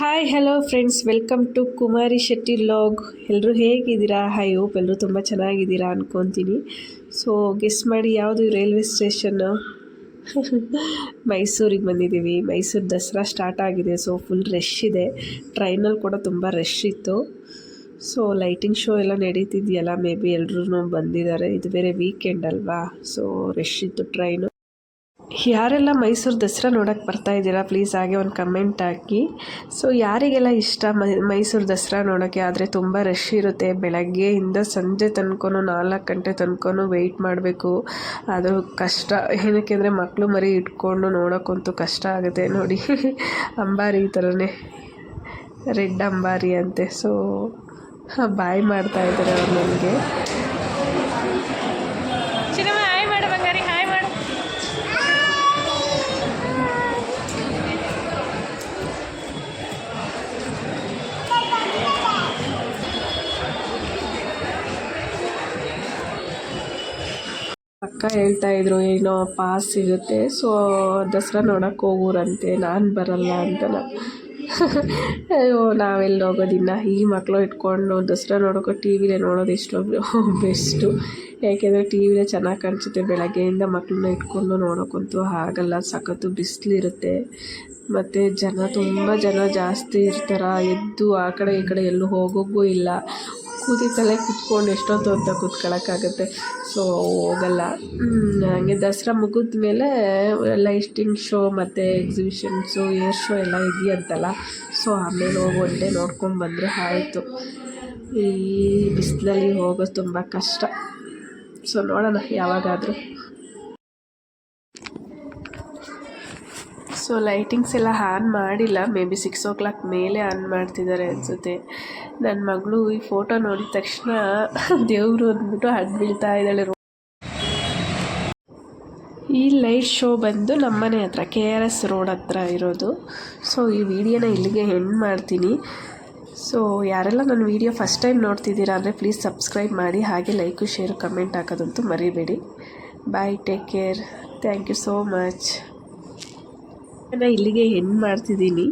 Hi hello friends welcome to Kumari Shetty log ಎಲ್ಲರೂ ಹೇಗಿದ್ದೀರಾ? High hope ಎಲ್ಲರೂ ತುಂಬ ಚೆನ್ನಾಗಿದ್ದೀರಾ ಅನ್ಕೊತೀನಿ. ಸೊ ಗೆಸ್ ಮಾಡಿ ಯಾವುದು ರೈಲ್ವೆ ಸ್ಟೇಷನ್ನು ಮೈಸೂರಿಗೆ ಬಂದಿದ್ದೀವಿ. ಮೈಸೂರು ದಸರಾ ಸ್ಟಾರ್ಟ್ ಆಗಿದೆ. ಸೊ ಫುಲ್ ರಶ್ ಇದೆ. ಟ್ರೈನಲ್ಲಿ ಕೂಡ ತುಂಬ ರಶ್ ಇತ್ತು. ಸೊ ಲೈಟಿಂಗ್ ಶೋ ಎಲ್ಲ ನಡೀತಿದೆಯಲ್ಲ ಮೇ ಬಿ ಎಲ್ಲರೂ ಬಂದಿದ್ದಾರೆ. ಇದು ಬೇರೆ ವೀಕೆಂಡ್ ಅಲ್ವಾ? ಸೊ ರಶ್ ಇತ್ತು ಟ್ರೈನು ಯಾರೆಲ್ಲ ಮೈಸೂರು ದಸರಾ ನೋಡೋಕ್ಕೆ ಬರ್ತಾ ಇದ್ದೀರಾ ಪ್ಲೀಸ್ ಹಾಗೆ ಒಂದು ಕಮೆಂಟ್ ಹಾಕಿ. ಸೊ ಯಾರಿಗೆಲ್ಲ ಇಷ್ಟ ಮೈ, ಮೈಸೂರು ದಸರಾ ನೋಡೋಕ್ಕೆ ಆದರೆ ತುಂಬ ರಶ್ ಇರುತ್ತೆ. ಬೆಳಗ್ಗೆಯಿಂದ ಸಂಜೆ ತನಕ ನಾಲ್ಕು ಗಂಟೆ ತನಕ ವೆಯ್ಟ್ ಮಾಡಬೇಕು. ಅದು ಕಷ್ಟ. ಏನಕ್ಕೆ ಅಂದರೆ ಮಕ್ಕಳು ಮರಿ ಇಟ್ಕೊಂಡು ನೋಡೋಕ್ಕಂತೂ ಕಷ್ಟ ಆಗುತ್ತೆ ನೋಡಿ. ಅಂಬಾರಿ ಈ ಥರನೇ ರೆಡ್ ಅಂಬಾರಿ ಅಂತೆ. ಸೊ ಬಾಯ್ ಮಾಡ್ತಾ ಇದ್ದಾರೆ ಅವ್ರು ನನಗೆ. ಅಕ್ಕ ಹೇಳ್ತಾ ಇದ್ರು, ಏನೋ ಪಾಸ್ ಸಿಗುತ್ತೆ ಸೊ ದಸರಾ ನೋಡಕ್ಕೆ ಹೋಗೋರಂತೆ, ನಾನು ಬರಲ್ಲ ಅಂತ ಅಯ್ಯೋ, ನಾವೆಲ್ಲಿ ಹೋಗೋದಿನ್ನ ಈ ಮಕ್ಕಳು ಇಟ್ಕೊಂಡು ದಸರಾ ನೋಡೋಕೆ ಟಿ ವಿಲೇ ನೋಡೋದು ಇಷ್ಟು ಬೆಸ್ಟು ಯಾಕೆಂದರೆ ಟಿ ವಿಲೇ ಚೆನ್ನಾಗಿ ಕಾಣಿಸುತ್ತೆ, ಬೆಳಗ್ಗೆಯಿಂದ ಮಕ್ಕಳನ್ನ ಇಟ್ಕೊಂಡು ನೋಡೋಕ್ಕಂತೂ ಆಗಲ್ಲ, ಸಖತ್ತು ಬಿಸಿಲಿರುತ್ತೆ ಮತ್ತು ಜನ ತುಂಬ ಜನ ಜಾಸ್ತಿ ಇರ್ತಾರೆ, ಎದ್ದು ಆ ಕಡೆ ಈ ಕಡೆ ಎಲ್ಲೂ ಹೋಗೋಕ್ಕೂ ಇಲ್ಲ. ಕೂತಿದ್ದಲ್ಲೇ ಕುತ್ಕೊಂಡು ಎಷ್ಟೊತ್ತು ಅಂತ ಕೂತ್ಕೊಳ್ಳೋಕ್ಕಾಗತ್ತೆ ಸೊ ಹೋಗಲ್ಲ. ಹಾಗೆ ದಸರಾ ಮುಗಿದ ಮೇಲೆ ಲೈಟಿಂಗ್ ಶೋ ಮತ್ತು ಎಕ್ಸಿಬಿಷನ್ಸು ಏರ್ ಶೋ ಎಲ್ಲ ಇದೆಯಂತಲ್ಲ ಸೊ ಆಮೇಲೆ ಹೋಗಿ ಒಂದೆ ನೋಡ್ಕೊಂಡು ನೋಡ್ಕೊಂಡ್ಬಂದ್ರೆ ಆಯಿತು. ಈ ಬಿಸಿಲಲ್ಲಿ ಹೋಗೋದು ತುಂಬ ಕಷ್ಟ. ಸೊ ನೋಡೋಣ ಯಾವಾಗಾದರೂ. ಸೊ ಲೈಟಿಂಗ್ಸ್ ಎಲ್ಲ ಆನ್ ಮಾಡಿಲ್ಲ. May be six o'clock ಮೇಲೆ ಆನ್ ಮಾಡ್ತಿದ್ದಾರೆ ಅನಿಸುತ್ತೆ. ನನ್ನ ಮಗಳು ಈ ಫೋಟೋ ನೋಡಿದ ತಕ್ಷಣ ದೇವರು ಅಂದ್ಬಿಟ್ಟು ಹಣ್ಣು ಬೀಳ್ತಾ ಇದ್ದಾಳೆ. ಈ ಲೈಟ್ ಶೋ ಬಂದು ನಮ್ಮನೆ ಹತ್ರ ಕೆ ಆರ್ ಎಸ್ ರೋಡ್ ಹತ್ರ ಇರೋದು. ಸೊ ಈ ವಿಡಿಯೋನ ಇಲ್ಲಿಗೆ ಎಂಡ್ ಮಾಡ್ತೀನಿ. ಸೊ ಯಾರೆಲ್ಲ ನನ್ನ ವೀಡಿಯೋ ಫಸ್ಟ್ ಟೈಮ್ ನೋಡ್ತಿದ್ದೀರಾ ಅಂದರೆ ಪ್ಲೀಸ್ ಸಬ್ಸ್ಕ್ರೈಬ್ ಮಾಡಿ, ಹಾಗೆ ಲೈಕು ಶೇರು ಕಮೆಂಟ್ ಹಾಕೋದಂತೂ ಮರಿಬೇಡಿ. Bye take care thank you so much ನಾನು ಇಲ್ಲಿಗೆ ಎಂಡ್ ಮಾಡ್ತಿದ್ದೀನಿ.